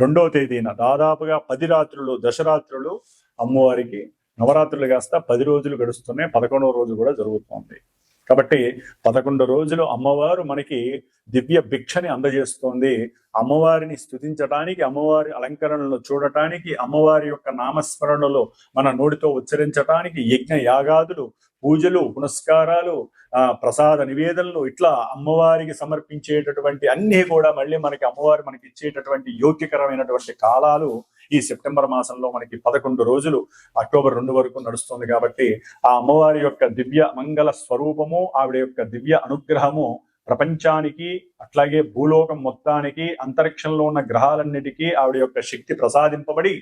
రెండవ తేదీన దాదాపుగా పది రాత్రులు దశరాత్రులు అమ్మవారికి నవరాత్రులు కాస్త పది రోజులు గడుస్తున్నాయి. పదకొండవ రోజు కూడా జరుగుతోంది. కాబట్టి పదకొండు రోజులు అమ్మవారు మనకి దివ్య భిక్షని అందజేస్తోంది. అమ్మవారిని స్తుతించడానికి అమ్మవారి అలంకరణలు చూడటానికి అమ్మవారి యొక్క నామస్మరణలో మన నోటితో ఉచ్చరించటానికి యజ్ఞ యాగాదులు పూజలు పునస్కారాలు ఆ ప్రసాద నివేదనలు ఇట్లా అమ్మవారికి సమర్పించేటటువంటి అన్ని కూడా మళ్ళీ మనకి అమ్మవారు మనకి ఇచ్చేటటువంటి యోగ్యకరమైనటువంటి కాలాలు ఈ సెప్టెంబర్ మాసంలో మనకి పదకొండు రోజులు అక్టోబర్ రెండు వరకు నడుస్తుంది కాబట్టి ఆ అమ్మవారి యొక్క దివ్య మంగళ స్వరూపము ఆవిడ యొక్క దివ్య అనుగ్రహము ప్రపంచానికి అట్లాగే భూలోకం మొత్తానికి అంతరిక్షంలో ఉన్న గ్రహాలన్నిటికీ ఆవిడ యొక్క శక్తి ప్రసాదింపబడి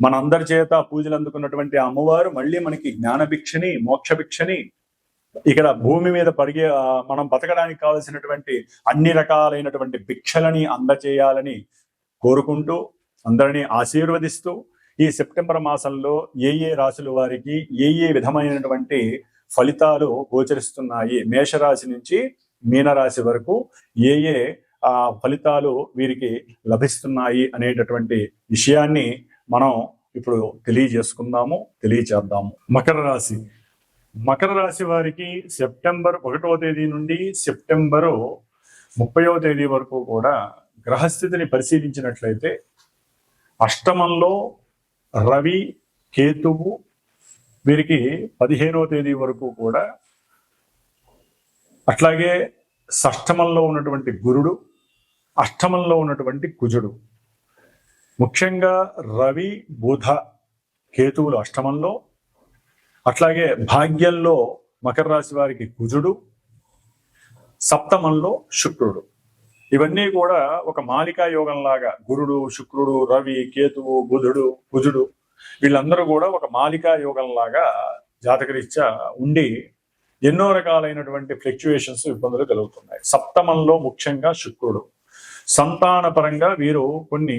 మనందరి చేత పూజలు అందుకున్నటువంటి అమ్మవారు మళ్ళీ మనకి జ్ఞానభిక్షని మోక్షభిక్షని ఇక్కడ భూమి మీద పరిగే మనం బతకడానికి కావలసినటువంటి అన్ని రకాలైనటువంటి భిక్షలని అందచేయాలని కోరుకుంటూ అందరినీ ఆశీర్వదిస్తూ ఈ సెప్టెంబర్ మాసంలో ఏ ఏ రాశుల వారికి ఏ ఏ విధమైనటువంటి ఫలితాలు గోచరిస్తున్నాయి? మేషరాశి నుంచి మీనరాశి వరకు ఏ ఏ ఆ ఫలితాలు వీరికి లభిస్తున్నాయి అనేటటువంటి విషయాన్ని మనం ఇప్పుడు తెలియజేసుకుందాము తెలియచేద్దాము. మకర రాశి. మకర రాశి వారికి సెప్టెంబర్ ఒకటవ తేదీ నుండి సెప్టెంబరు ముప్పైవ తేదీ వరకు కూడా గ్రహస్థితిని పరిశీలించినట్లయితే అష్టమంలో రవి కేతువు వీరికి పదిహేనో తేదీ వరకు కూడా అట్లాగే షష్టమంలో ఉన్నటువంటి గురుడు అష్టమంలో ఉన్నటువంటి కుజుడు. ముఖ్యంగా రవి బుధ కేతువులు అష్టమంలో అట్లాగే భాగ్యంలో మకర రాశి వారికి కుజుడు సప్తమంలో శుక్రుడు. ఇవన్నీ కూడా ఒక మాలికా యోగం లాగా గురుడు శుక్రుడు రవి కేతువు బుధుడు కుజుడు వీళ్ళందరూ కూడా ఒక మాలికా యోగం లాగా జాతకరీత్యా ఉండి ఎన్నో రకాలైనటువంటి ఫ్లక్చుయేషన్స్ ఇబ్బందులు కలుగుతున్నాయి. సప్తమంలో ముఖ్యంగా శుక్రుడు. సంతాన పరంగా వీరు కొన్ని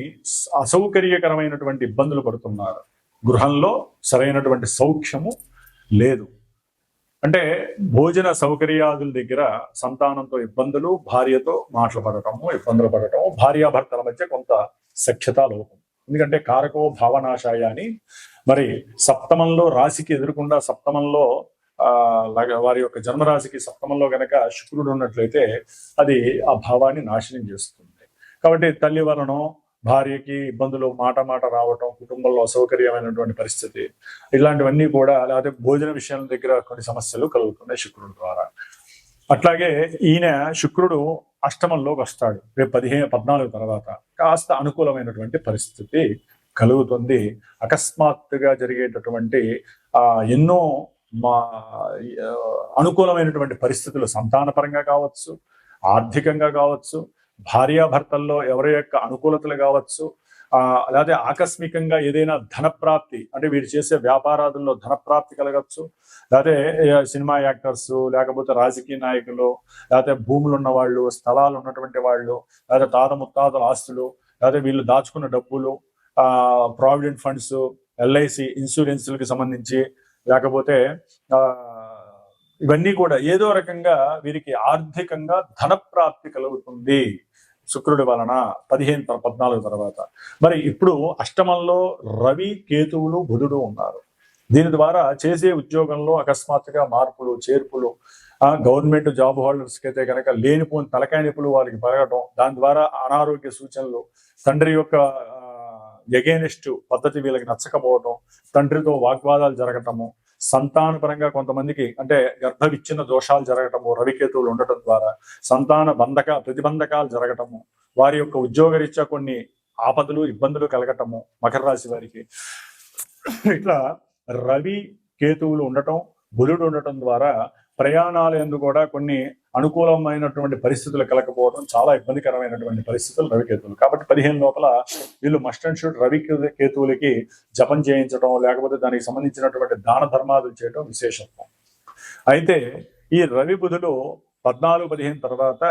అసౌకర్యకరమైనటువంటి ఇబ్బందులు పడుతున్నారు. గృహంలో సరైనటువంటి సౌఖ్యము లేదు. అంటే భోజన సౌకర్యాదుల దగ్గర సంతానంతో ఇబ్బందులు భార్యతో మాటలు పడటము ఇబ్బందులు పడటము భార్యాభర్తల మధ్య కొంత సఖ్యత లోపం. ఎందుకంటే కారకో భావనాశాయ అని మరి సప్తమంలో రాశికి ఎదురుకుండా సప్తమంలో ఆ వారి యొక్క జన్మరాశికి సప్తమంలో గనక శుక్రుడు ఉన్నట్లయితే అది ఆ భావాన్ని నాశనం చేస్తుంది. కాబట్టి తల్లి వలన భార్యకి ఇబ్బందులు మాట మాట రావటం కుటుంబంలో అసౌకర్యమైనటువంటి పరిస్థితి ఇలాంటివన్నీ కూడా లేకపోతే భోజన విషయాల దగ్గర కొన్ని సమస్యలు కలుగుతున్నాయి శుక్రుడు ద్వారా. అట్లాగే ఈయన శుక్రుడు అష్టమంలోకి వస్తాడు రేపు పదిహేను పద్నాలుగు తర్వాత. కాస్త అనుకూలమైనటువంటి పరిస్థితి కలుగుతుంది. అకస్మాత్తుగా జరిగేటటువంటి ఆ ఎన్నో మా అనుకూలమైనటువంటి పరిస్థితులు సంతానపరంగా కావచ్చు ఆర్థికంగా కావచ్చు భార్యాభర్తల్లో ఎవరి యొక్క అనుకూలతలు కావచ్చు ఆ ఆకస్మికంగా ఏదైనా ధనప్రాప్తి అంటే వీరు చేసే వ్యాపారాదుల్లో ధనప్రాప్తి కలగచ్చు. లేకపోతే సినిమా యాక్టర్స్ లేకపోతే రాజకీయ నాయకులు లేకపోతే భూములు ఉన్న వాళ్ళు స్థలాలు ఉన్నటువంటి వాళ్ళు లేకపోతే తాత ముత్తాతల ఆస్తులు లేకపోతే వీళ్ళు దాచుకున్న డబ్బులు ఆ ప్రావిడెంట్ ఫండ్స్ ఎల్ఐసి ఇన్సూరెన్స్లకి సంబంధించి లేకపోతే ఆ ఇవన్నీ కూడా ఏదో రకంగా వీరికి ఆర్థికంగా ధన ప్రాప్తి కలుగుతుంది. శుక్రుడి వలన పదిహేను పద్నాలుగు తర్వాత. మరి ఇప్పుడు అష్టమంలో రవి కేతువులు బుధుడు ఉన్నారు. దీని ద్వారా చేసే ఉద్యోగంలో అకస్మాత్తుగా మార్పులు చేర్పులు ఆ గవర్నమెంట్ జాబ్ హోల్డర్స్కి అయితే కనుక లేనిపోని తలకాయ నొప్పులు వాళ్ళకి పెరగటం దాని ద్వారా అనారోగ్య సూచనలు తండ్రి యొక్క ఎగేనిస్ట్ పద్ధతి వీళ్ళకి నచ్చకపోవటం తండ్రితో వాగ్వాదాలు జరగటము సంతానపరంగా కొంతమందికి అంటే గర్భ విచ్ఛిన్న దోషాలు జరగటము రవికేతువులు ఉండటం ద్వారా సంతాన బంధక ప్రతిబంధకాలు జరగటము వారి యొక్క ఉద్యోగరీత్యా కొన్ని ఆపదలు ఇబ్బందులు కలగటము మకర రాశి వారికి. ఇట్లా రవి కేతువులు ఉండటం బుధుడు ఉండటం ద్వారా ప్రయాణాలు ఎందు కూడా కొన్ని అనుకూలమైనటువంటి పరిస్థితులు కలగకపోవడం చాలా ఇబ్బందికరమైనటువంటి పరిస్థితులు రవికేతువులు. కాబట్టి పదిహేను లోపల వీళ్ళు మస్ట్ అండ్ షూట్ రవి కేతువులకి జపం చేయించడం లేకపోతే దానికి సంబంధించినటువంటి దాన ధర్మాదులు చేయడం విశేషత్వం అయితే ఈ రవి బుధులు పద్నాలుగు పదిహేను తర్వాత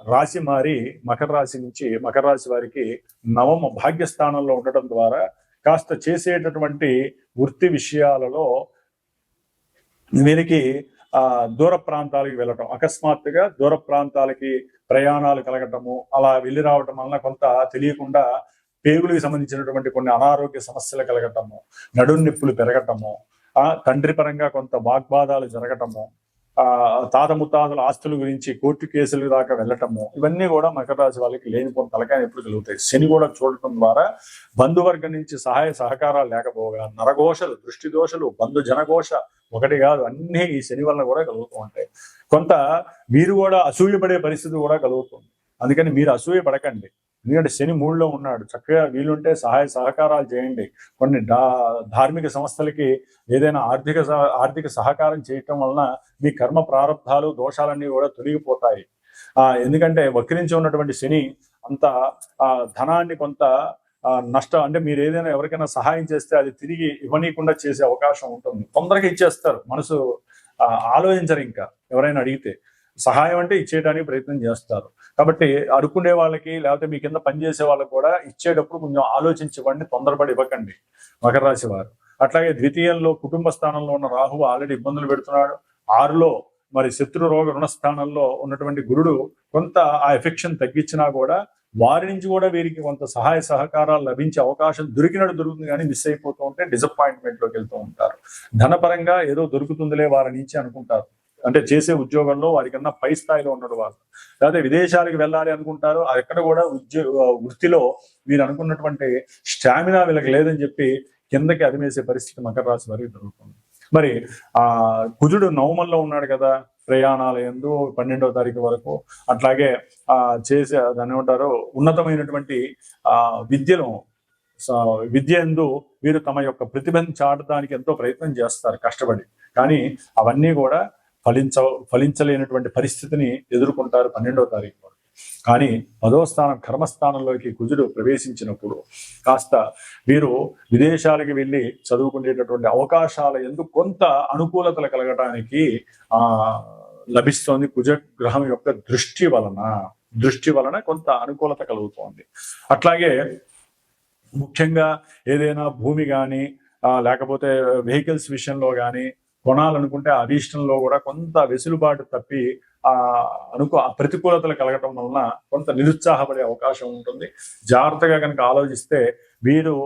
రాశి మారి మకర రాశి నుంచి మకర రాశి వారికి నవమ భాగ్యస్థానంలో ఉండటం ద్వారా కాస్త చేసేటటువంటి వృత్తి విషయాలలో వీరికి దూర ప్రాంతాలకు వెళ్ళటం. అకస్మాత్తుగా దూర ప్రాంతాలకి ప్రయాణాలు కలగటము అలా వెళ్ళి రావటం వలన కొంత తెలియకుండా పేగులకు సంబంధించినటువంటి కొన్ని అనారోగ్య సమస్యలు కలగటము నడుం నొప్పులు పెరగటము ఆ తండ్రి పరంగా కొంత వాగ్వాదాలు జరగటము తాత ముత్తాతల ఆస్తుల గురించి కోర్టు కేసులు దాకా వెళ్ళటము ఇవన్నీ కూడా మకర రాశి వాళ్ళకి లేనిపోయిన తలకాయ ఎప్పుడు కలుగుతాయి శని కూడా చూడటం ద్వారా బంధువర్గం నుంచి సహాయ సహకారాలు లేకపోగా నరఘోషలు దృష్టి దోషలు బంధు జనఘోష ఒకటి కాదు అన్ని ఈ శని వలన కూడా కలుగుతూ ఉంటాయి. కొంత మీరు కూడా అసూయపడే పరిస్థితి కూడా కలుగుతుంది. అందుకని మీరు అసూయ పడకండి ఎందుకంటే శని మూడులో ఉన్నాడు. చక్కగా వీలుంటే సహాయ సహకారాలు చేయండి. కొన్ని ధార్మిక సంస్థలకి ఏదైనా ఆర్థిక సహ- ఆర్థిక సహకారం చేయటం వలన మీ కర్మ ప్రారంధాలు దోషాలన్నీ కూడా తొలగిపోతాయి. ఆ ఎందుకంటే వక్రించి ఉన్నటువంటి శని అంత ఆ ధనాన్ని కొంత నష్టం అంటే మీరు ఏదైనా ఎవరికైనా సహాయం చేస్తే అది తిరిగి ఇవ్వనీయకుండా చేసే అవకాశం ఉంటుంది. తొందరగా ఇచ్చేస్తారు. మనసు ఆలోచించరు ఇంకా ఎవరైనా అడిగితే. సహాయం అంటే ఇచ్చేయడానికి ప్రయత్నం చేస్తారు. కాబట్టి అడుక్కునే వాళ్ళకి లేకపోతే మీ కింద పనిచేసే వాళ్ళకి కూడా ఇచ్చేటప్పుడు కొంచెం ఆలోచించవండి తొందరపడి ఇవ్వకండి. మకర రాశి వారు. అట్లాగే ద్వితీయంలో కుటుంబ స్థానంలో ఉన్న రాహువు ఆల్రెడీ ఇబ్బందులు పెడుతున్నాడు. ఆరులో మరి శత్రు రోగ రుణ స్థానంలో ఉన్నటువంటి గురుడు కొంత ఆ ఎఫెక్షన్ తగ్గించినా కూడా వారి నుంచి కూడా వీరికి కొంత సహాయ సహకారాలు లభించే అవకాశం దొరికినట్టు దొరుకుతుంది కానీ మిస్ అయిపోతూ ఉంటే డిసప్పాయింట్మెంట్లోకి వెళ్తూ ఉంటారు. ధనపరంగా ఏదో దొరుకుతుందిలే వారి నుంచి అనుకుంటారు. అంటే చేసే ఉద్యోగంలో వారికన్నా పై స్థాయిలో ఉండడం వాళ్ళు లేకపోతే విదేశాలకు వెళ్ళాలి అనుకుంటారు అక్కడ కూడా ఉద్యోగ వృత్తిలో మీరు అనుకున్నటువంటి స్టామినా వీళ్ళకి లేదని చెప్పి కిందకి అదిమేసే పరిస్థితి మకర రాశి వారికి జరుగుతుంది. మరి ఆ కుజుడు నవమంలో ఉన్నాడు కదా ప్రయాణాల ఎందు పన్నెండవ తారీఖు వరకు. అట్లాగే ఆ చేసే దాన్ని ఏమంటారు ఉన్నతమైనటువంటి ఆ విద్యను స- విద్య ఎందు వీరు తమ యొక్క ప్రతిభను చాటడానికి ఎంతో ప్రయత్నం చేస్తారు కష్టపడి. కానీ అవన్నీ కూడా ఫలించ ఫలించలేనటువంటి పరిస్థితిని ఎదుర్కొంటారు పన్నెండవ తారీఖు కానీ పదో స్థానం కర్మస్థానంలోకి కుజుడు ప్రవేశించినప్పుడు కాస్త వీరు విదేశాలకు వెళ్ళి చదువుకునేటటువంటి అవకాశాల ఎందుకు కొంత అనుకూలతలు కలగటానికి ఆ లభిస్తోంది కుజ గ్రహం యొక్క దృష్టి వలన. దృష్టి వలన కొంత అనుకూలత కలుగుతోంది. అట్లాగే ముఖ్యంగా ఏదైనా భూమి కానీ లేకపోతే వెహికల్స్ విషయంలో కానీ కొనాలనుకుంటే ఆ అభీష్టంలో కూడా కొంత వెసులుబాటు తప్పి ఆ అనుకో ఆ ప్రతికూలతలు కలగటం వలన కొంత నిరుత్సాహపడే అవకాశం ఉంటుంది. జాగ్రత్తగా కనుక ఆలోచిస్తే వీరు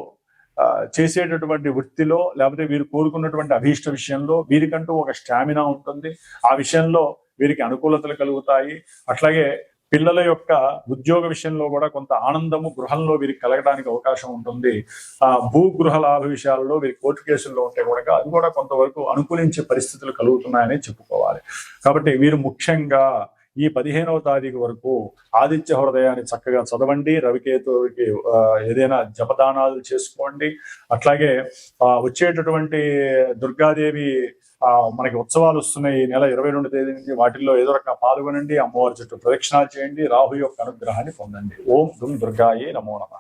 చేసేటటువంటి వృత్తిలో లేకపోతే వీరు కోరుకున్నటువంటి అభీష్ట విషయంలో వీరికంటూ ఒక స్టామినా ఉంటుంది. ఆ విషయంలో వీరికి అనుకూలతలు కలుగుతాయి. అట్లాగే పిల్లల యొక్క ఉద్యోగ విషయంలో కూడా కొంత ఆనందము గృహంలో వీరికి కలగడానికి అవకాశం ఉంటుంది. ఆ భూ గృహ లాభ విషయాలలో వీరి కోర్టు కేసుల్లో ఉంటే కూడా అది కూడా కొంతవరకు అనుకూలించే పరిస్థితులు కలుగుతున్నాయని చెప్పుకోవాలి. కాబట్టి వీరు ముఖ్యంగా ఈ పదిహేనవ తారీఖు వరకు ఆదిత్య హృదయాన్ని చక్కగా చదవండి రవికేతుడికి ఏదైనా జపదానాలు చేసుకోండి. అట్లాగే ఆ, వచ్చేటటువంటి దుర్గాదేవి మనకి ఉత్సవాలు వస్తున్నాయి. ఈ నెల ఇరవై రెండు తేదీ నుంచి వాటిల్లో ఏదో రకంగా పాల్గొనండి. అమ్మవారి చుట్టూ ప్రదక్షిణాలు చేయండి. రాహు యొక్క అనుగ్రహాన్ని పొందండి. ఓం దుమ్ దుర్గాయే నమో నమ.